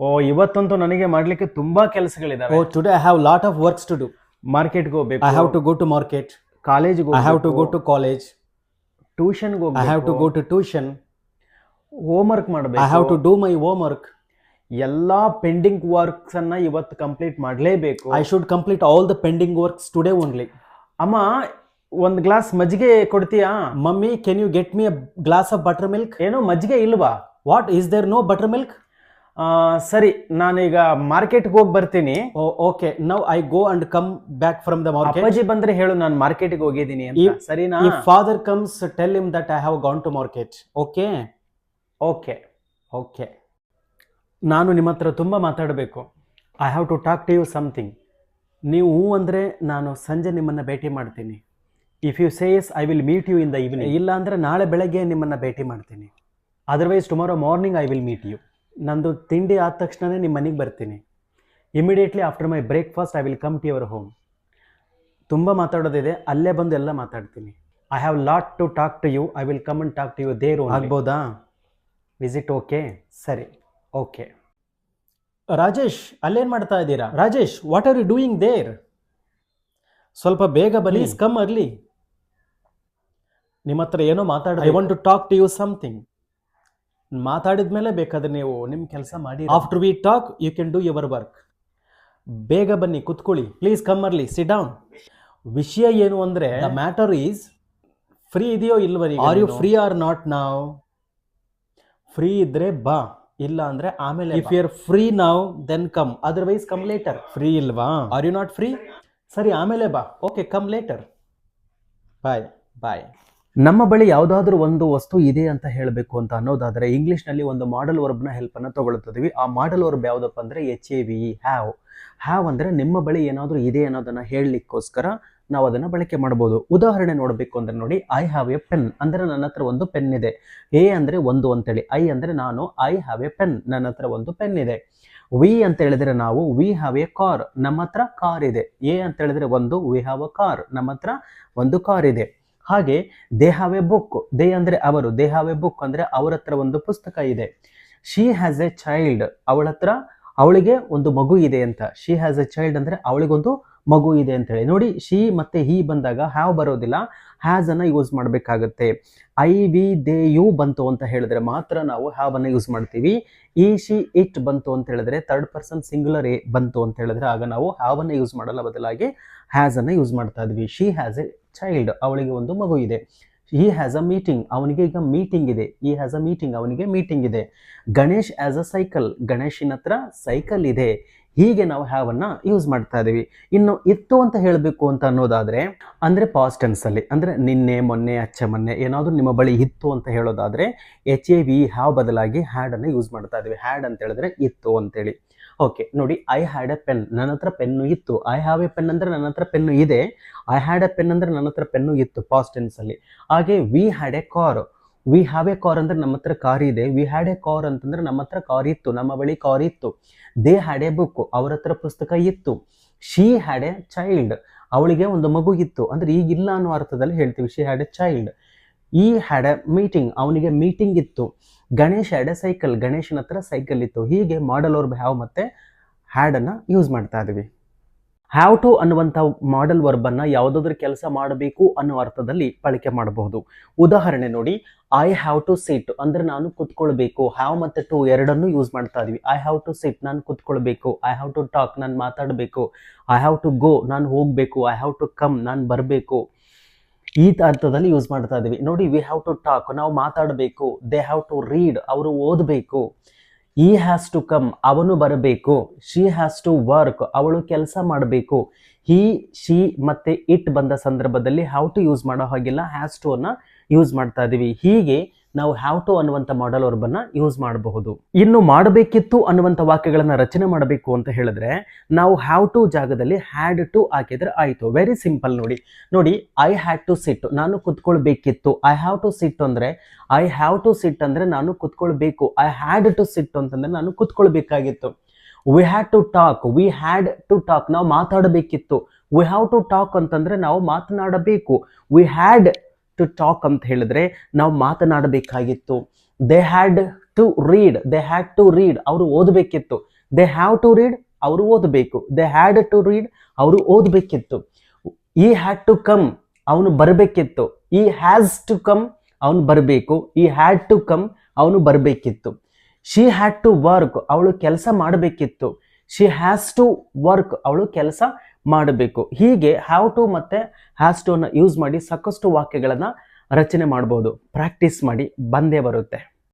ಓ ಇವತ್ತಂತೂ ನನಗೆ ಮಾಡ್ಲಿಕ್ಕೆ ತುಂಬಾ ಕೆಲಸಗಳಿದಾವೆ. ಓ today I have lot of works to do ಮಾರ್ಕೆಟ್ಗೆ ಹೋಗಬೇಕು. I have to go to market ಕಾಲೇಜ್ಗೆ ಹೋಗಬೇಕು I have to go to college ಟ್ಯೂಷನ್ಗೆ ಹೋಗಬೇಕು I have to go to tuition home work ಮಾಡಬೇಕು. I have to do my home work ಎಲ್ಲಾ pending works ಅನ್ನ ಇವತ್ತು ಕಂಪ್ಲೀಟ್ ಮಾಡಲೇಬೇಕು. I should complete all the pending works today only ಅಮ್ಮ ಒಂದು glass ಮಜ್ಜಿಗೆ ಕೊಡ್ತೀಯಾ? Mummy can you get me a glass of butter milk ಏನೋ ಮಜ್ಜಿಗೆ ಇಲ್ವಾ? What is there no butter milk ಸರಿ ನಾನೀಗ ಮಾರ್ಕೆಟ್ಗೆ ಹೋಗಿ ಬರ್ತೀನಿ. Okay. Now I go and come back from the market. ಅಪ್ಪಾಜಿ ಬಂದ್ರೆ ಹೇಳು ನಾನು ಮಾರ್ಕೆಟ್ಗೆ ಹೋಗಿದ್ದೀನಿ ಅಂತ. ಸರಿನಾ? Father comes tell him that I have gone to market okay okay okay. ನಾನು ನಿಮ್ಮ ಹತ್ರ ತುಂಬ ಮಾತಾಡಬೇಕು. I have to talk to you something ನೀವು ಹೂ ಅಂದರೆ ನಾನು ಸಂಜೆ ನಿಮ್ಮನ್ನು ಭೇಟಿ ಮಾಡ್ತೀನಿ. If you says I will meet you in the evening ಇಲ್ಲ ಅಂದರೆ ನಾಳೆ ಬೆಳಗ್ಗೆ ನಿಮ್ಮನ್ನು ಭೇಟಿ ಮಾಡ್ತೀನಿ. Otherwise tomorrow morning I will meet you ನಂದು ತಿಂಡಿ ಆದ ತಕ್ಷಣವೇ ನಿಮ್ಮ ಮನೆಗೆ ಬರ್ತೀನಿ. Immediately after my breakfast I will come to your home ತುಂಬ ಮಾತಾಡೋದಿದೆ ಅಲ್ಲೇ ಬಂದು ಎಲ್ಲ ಮಾತಾಡ್ತೀನಿ. I have lot to talk to you I will come and talk to you there ಆಗ್ಬೋದಾ? ವಿಸಿಟ್ ಓಕೆ ಸರಿ ಓಕೆ ರಾಜೇಶ್ ಅಲ್ಲೇನು ಮಾಡ್ತಾ ಇದ್ದೀರಾ? Rajesh what are you doing there ಸ್ವಲ್ಪ ಬೇಗ ಬರಲಿ ಕಮ್ ಅರ್ಲಿ ನಿಮ್ಮ ಹತ್ರ ಏನೋ ಮಾತಾಡ I want to talk to you something ಮಾತಾಡಿದ ಮೇಲೆ ಬೇಕಾದ್ರೆ ನೀವು ನಿಮ್ಮ ಕೆಲಸ ಮಾಡಿ. After we talk you can do your work ಬೇಗ ಬನ್ನಿ ಕುತ್ಕೊಳ್ಳಿ. Please come early sit down ವಿಷಯ ಏನು ಅಂದ್ರೆ ದ ಮ್ಯಾಟರ್ ಈಸ್ ಫ್ರೀ ಇದೆಯೋ ಇಲ್ವ are you free or not now free ಇದ್ರೆ ಬಾ. ಇಲ್ಲ ಅಂದ್ರೆ ಆಮೇಲೆ if you are free now then come otherwise come later free ಇಲ್ವಾ? ಆರ್ ಯು ನಾಟ್ ಫ್ರೀ ಸರಿ ಆಮೇಲೆ ಬಾ. Okay come later bye bye ನಮ್ಮ ಬಳಿ ಯಾವುದಾದ್ರೂ ಒಂದು ವಸ್ತು ಇದೆ ಅಂತ ಹೇಳಬೇಕು ಅಂತ ಅನ್ನೋದಾದರೆ ಇಂಗ್ಲೀಷ್ನಲ್ಲಿ ಒಂದು ಮಾಡಲ್ ವರ್ಬ್ನ ಹೆಲ್ಪನ್ನು ತೊಗೊಳ್ತಿದ್ವಿ. ಆ ಮಾಡಲ್ ವರ್ಬ್ ಯಾವುದಪ್ಪ ಅಂದರೆ H A V have have ಅಂದರೆ ನಿಮ್ಮ ಬಳಿ ಏನಾದರೂ ಇದೆ ಅನ್ನೋದನ್ನು ಹೇಳಲಿಕ್ಕೋಸ್ಕರ ನಾವು ಅದನ್ನು ಬಳಕೆ ಮಾಡ್ಬೋದು. ಉದಾಹರಣೆ ನೋಡಬೇಕು ಅಂದ್ರೆ ನೋಡಿ ಐ ಹ್ಯಾವ್ ಎ ಪೆನ್ ಅಂದರೆ ನನ್ನ ಹತ್ರ ಒಂದು ಪೆನ್ ಇದೆ. ಎ ಅಂದರೆ ಒಂದು ಅಂತೇಳಿ. ಐ ಅಂದರೆ ನಾನು ಐ ಹ್ಯಾವ್ ಎ ಪೆನ್ ನನ್ನ ಹತ್ರ ಒಂದು ಪೆನ್ ಇದೆ. ವಿ ಅಂತ ಹೇಳಿದ್ರೆ ನಾವು ವಿ ಹ್ಯಾವ್ ಎ ಕಾರ್ ನಮ್ಮ ಹತ್ರ ಕಾರ್ ಇದೆ. ಎ ಅಂತ ಹೇಳಿದ್ರೆ ಒಂದು ವಿ ಹ್ಯಾವ್ ಅ ಕಾರ್ ನಮ್ಮ ಹತ್ರ ಒಂದು ಕಾರ್ ಇದೆ. ಹಾಗೆ they have a book, they ಅಂದ್ರೆ ಅವರು ದೇ ಹ್ಯಾವ್ ಎ ಬುಕ್ ಅಂದ್ರೆ ಅವರ ಹತ್ರ ಒಂದು ಪುಸ್ತಕ ಇದೆ. ಶಿ ಹ್ಯಾಸ್ ಎ ಚೈಲ್ಡ್ ಅವಳ ಹತ್ರ ಅವಳಿಗೆ ಒಂದು ಮಗು ಇದೆ ಅಂತ. ಶಿ ಹ್ಯಾಸ್ ಎ ಚೈಲ್ಡ್ ಅಂದ್ರೆ ಅವಳಿಗೊಂದು ಮಗು ಇದೆ ಅಂತ ಹೇಳಿ. ನೋಡಿ ಶಿ ಮತ್ತೆ ಹಿ ಬಂದಾಗ ಹ್ಯಾವ್ ಬರೋದಿಲ್ಲ? ಹ್ಯಾಸ್ ಅನ್ನ ಯೂಸ್ ಮಾಡಬೇಕಾಗುತ್ತೆ. ಐ ವಿ ದೇ ಯು ಬಂತು ಅಂತ ಹೇಳಿದ್ರೆ ಮಾತ್ರ ನಾವು ಹ್ಯಾವ್ ಅನ್ನ ಯೂಸ್ ಮಾಡ್ತೀವಿ. ಈ ಶಿ ಇಟ್ ಬಂತು ಅಂತ ಹೇಳಿದ್ರೆ ಥರ್ಡ್ ಪರ್ಸನ್ ಸಿಂಗುಲರ್ ಎ ಬಂತು ಅಂತ ಹೇಳಿದ್ರೆ ಆಗ ನಾವು ಹ್ಯಾವ್ ಅನ್ನ ಯೂಸ್ ಮಾಡಲ್ಲ ಬದಲಾಗಿ ಹ್ಯಾಸ್ ಅನ್ನ ಯೂಸ್ ಮಾಡ್ತಾ ಇದ್ವಿ. ಶಿ ಹ್ಯಾಸ್ ಎ ಚೈಲ್ಡ್ ಅವಳಿಗೆ ಒಂದು ಮಗು ಇದೆ. ಈ ಹ್ಯಾಸ್ ಅ ಮೀಟಿಂಗ್ ಅವನಿಗೆ ಈಗ ಮೀಟಿಂಗ್ ಇದೆ. ಈ ಹ್ಯಾಸ್ ಅ ಮೀಟಿಂಗ್ ಅವನಿಗೆ ಮೀಟಿಂಗ್ ಇದೆ. ಗಣೇಶ್ ಆ್ಯಸ್ ಅ ಸೈಕಲ್ ಗಣೇಶಿನ ಹತ್ರ ಸೈಕಲ್ ಇದೆ. ಹೀಗೆ ನಾವು ಹ್ಯಾವ್ ಅನ್ನ ಯೂಸ್ ಮಾಡ್ತಾ ಇದೀವಿ. ಇನ್ನು ಇತ್ತು ಅಂತ ಹೇಳಬೇಕು ಅಂತ ಅನ್ನೋದಾದ್ರೆ, ಅಂದ್ರೆ ಪಾಸ್ಟ್ ಟೆನ್ಸ್ ಅಲ್ಲಿ, ಅಂದ್ರೆ ನಿನ್ನೆ, ಮೊನ್ನೆ, ಅಚ್ಚ, ಮೊನ್ನೆ, ಏನಾದರೂ ನಿಮ್ಮ ಬಳಿ ಇತ್ತು ಅಂತ ಹೇಳೋದಾದ್ರೆ ಎಚ್ ಎ ವಿ ಹ್ಯಾವ್ ಬದಲಾಗಿ ಹ್ಯಾಡ್ ಅನ್ನು ಯೂಸ್ ಮಾಡ್ತಾ ಇದೀವಿ. ಹ್ಯಾಡ್ ಅಂತ ಹೇಳಿದ್ರೆ ಇತ್ತು ಅಂತೇಳಿ. ಓಕೆ ನೋಡಿ ಐ ಹ್ಯಾಡ್ ಎ ಪೆನ್ ನನ್ನ ಹತ್ರ ಪೆನ್ನು ಇತ್ತು. ಐ ಹ್ಯಾವ್ ಎ ಪೆನ್ ಅಂದ್ರೆ ನನ್ನ ಹತ್ರ ಪೆನ್ನು ಇದೆ. ಐ ಹ್ಯಾಡ್ ಎ ಪೆನ್ ಅಂದ್ರೆ ನನ್ನ ಹತ್ರ ಪೆನ್ನು ಇತ್ತು ಪಾಸ್ಟ್ ಟೆನ್ಸ್ ಅಲ್ಲಿ. ಹಾಗೆ we had a car we have a car ಅಂದ್ರೆ ನಮ್ಮ ಹತ್ರ ಕಾರ್ ಇದೆ. ವಿ ಹ್ಯಾಡ್ ಎ ಕಾರ್ ಅಂತಂದ್ರೆ ನಮ್ಮ ಹತ್ರ ಕಾರ್ ಇತ್ತು. ನಮ್ಮ ಬಳಿ ಕಾರ್ ಇತ್ತು. ದೇ ಹ್ಯಾಡ್ ಎ ಬುಕ್ ಅವ್ರ ಹತ್ರ ಪುಸ್ತಕ ಇತ್ತು. ಶಿ ಹ್ಯಾಡ್ ಎ ಚೈಲ್ಡ್ ಅವಳಿಗೆ ಒಂದು ಮಗು ಇತ್ತು. ಅಂದ್ರೆ ಈಗಿಲ್ಲ ಅನ್ನೋ ಅರ್ಥದಲ್ಲಿ ಹೇಳ್ತೀವಿ. She had a child he had a meeting ಅವನಿಗೆ ಮೀಟಿಂಗ್ ಇತ್ತು. ಗಣೇಶ್ ಹ್ಯಾಡ್ ಎ ಸೈಕಲ್ ಗಣೇಶನ ಹತ್ರ ಸೈಕಲ್ ಇತ್ತು. ಹೀಗೆ ಮಾಡಲ್ ಅವ್ರ ಹ್ಯಾವ್ ಮತ್ತೆ ಹ್ಯಾಡನ್ನು ಯೂಸ್ ಮಾಡ್ತಾ ಇದೀವಿ. ಹ್ಯಾವ್ ಟು ಅನ್ನುವಂಥ ಮಾಡಲ್ ವರ್ಬನ್ನು ಯಾವುದಾದ್ರೂ ಕೆಲಸ ಮಾಡಬೇಕು ಅನ್ನೋ ಅರ್ಥದಲ್ಲಿ ಬಳಕೆ ಮಾಡಬಹುದು. ಉದಾಹರಣೆ ನೋಡಿ ಐ ಹ್ಯಾವ್ ಟು ಸಿಟ್ ಅಂದ್ರೆ ನಾನು ಕುತ್ಕೊಳ್ಬೇಕು. ಹ್ಯಾವ್ ಮತ್ತು ಟು ಎರಡನ್ನೂ ಯೂಸ್ ಮಾಡ್ತಾ ಇದೀವಿ. ಐ ಹ್ಯಾವ್ ಟು ಸಿಟ್ ನಾನು ಕುತ್ಕೊಳ್ಬೇಕು. ಐ ಹ್ಯಾವ್ ಟು ಟಾಕ್ ನಾನು ಮಾತಾಡಬೇಕು. ಐ ಹ್ಯಾವ್ ಟು ಗೋ ನಾನು ಹೋಗಬೇಕು. ಐ ಹ್ಯಾವ್ ಟು ಕಮ್ ನಾನು ಬರಬೇಕು. ಈ ಅರ್ಥದಲ್ಲಿ ಯೂಸ್ ಮಾಡ್ತಾ ಇದ್ದೀವಿ ನೋಡಿ ವಿ ಹ್ಯಾವ್ ಟು ಟಾಕ್ ನಾವು ಮಾತಾಡಬೇಕು. ದೇ ಹ್ಯಾವ್ ಟು ರೀಡ್ ಅವರು ಓದಬೇಕು. ಈ ಹ್ಯಾಸ್ ಟು ಕಮ್ ಅವನು ಬರಬೇಕು. ಶಿ ಹ್ಯಾಸ್ ಟು ವರ್ಕ್ ಅವಳು ಕೆಲಸ ಮಾಡಬೇಕು. ಹಿ ಶಿ ಮತ್ತೆ ಇಟ್ ಬಂದ ಸಂದರ್ಭದಲ್ಲಿ ಹೌ ಟು ಯೂಸ್ ಮಾಡೋ ಹಾಗಿಲ್ಲ. ಹ್ಯಾಸ್ ಟು ಅನ್ನ ಯೂಸ್ ಮಾಡ್ತಾ ಇದ್ದೀವಿ ಹೀಗೆ ನಾವು ಹ್ಯಾವ್ ಟು ಅನ್ನುವಂಥ ಮಾಡಲ್ ವರ್ಬನ್ನ ಯೂಸ್ ಮಾಡಬಹುದು. ಇನ್ನು ಮಾಡಬೇಕಿತ್ತು ಅನ್ನುವಂಥ ವಾಕ್ಯಗಳನ್ನು ರಚನೆ ಮಾಡಬೇಕು ಅಂತ ಹೇಳಿದ್ರೆ ನಾವು ಹ್ಯಾವ್ ಟು ಜಾಗದಲ್ಲಿ ಹ್ಯಾಡ್ ಟು ಹಾಕಿದ್ರೆ ಆಯ್ತು. ವೆರಿ ಸಿಂಪಲ್ ನೋಡಿ. ನೋಡಿ ಐ ಹ್ಯಾಡ್ ಟು ಸಿಟ್ ನಾನು ಕುತ್ಕೊಳ್ಬೇಕಿತ್ತು. ಐ ಹ್ಯಾವ್ ಟು ಸಿಟ್ ಅಂದ್ರೆ ಐ ಹ್ಯಾವ್ ಟು ಸಿಟ್ ಅಂದ್ರೆ ನಾನು ಕುತ್ಕೊಳ್ಬೇಕು. ಐ ಹ್ಯಾಡ್ ಟು ಸಿಟ್ ಅಂತಂದ್ರೆ ನಾನು ಕುತ್ಕೊಳ್ಬೇಕಾಗಿತ್ತು. We had to talk we had to talk ನಾವು ಮಾತಾಡಬೇಕಿತ್ತು. ವಿ ಹ್ಯಾವ್ ಟು ಟಾಕ್ ಅಂತಂದ್ರೆ ನಾವು ಮಾತನಾಡಬೇಕು. ವಿ ಹ್ಯಾಡ್ ಟು ಟಾಕ್ ಅಂತ ಹೇಳಿದ್ರೆ ನಾವು ಮಾತನಾಡಬೇಕಾಗಿತ್ತು. They had to read they had to read ಅವರು ಓದಬೇಕಿತ್ತು. ದೇ ಹ್ಯಾವ್ ಟು ರೀಡ್ ಅವರು ಓದಬೇಕು. ದೇ ಹ್ಯಾಡ್ ಟು ರೀಡ್ ಅವರು ಓದಬೇಕಿತ್ತು. ಈ ಹ್ಯಾಡ್ ಟು ಕಮ್ ಅವನು ಬರಬೇಕಿತ್ತು. ಈ ಹ್ಯಾಸ್ ಟು ಕಮ್ ಅವನು ಬರಬೇಕು. ಈ ಹ್ಯಾಡ್ ಟು ಕಮ್ ಅವನು ಬರಬೇಕಿತ್ತು. ಶಿ ಹ್ಯಾಡ್ ಟು ವರ್ಕ್ ಅವಳು ಕೆಲಸ ಮಾಡಬೇಕಿತ್ತು. ಶಿ ಹ್ಯಾಸ್ ಟು ವರ್ಕ್ ಅವಳು ಕೆಲಸ ಮಾಡಬೇಕು. ಹೀಗೆ ಹ್ಯಾವ್ ಟು ಮತ್ತೆ ಹ್ಯಾಸ್ ಟು ಅನ್ನು ಯೂಸ್ ಮಾಡಿ ಸಾಕಷ್ಟು ವಾಕ್ಯಗಳನ್ನು ರಚನೆ ಮಾಡ್ಬೋದು. ಪ್ರಾಕ್ಟೀಸ್ ಮಾಡಿ ಬಂದೇ ಬರುತ್ತೆ.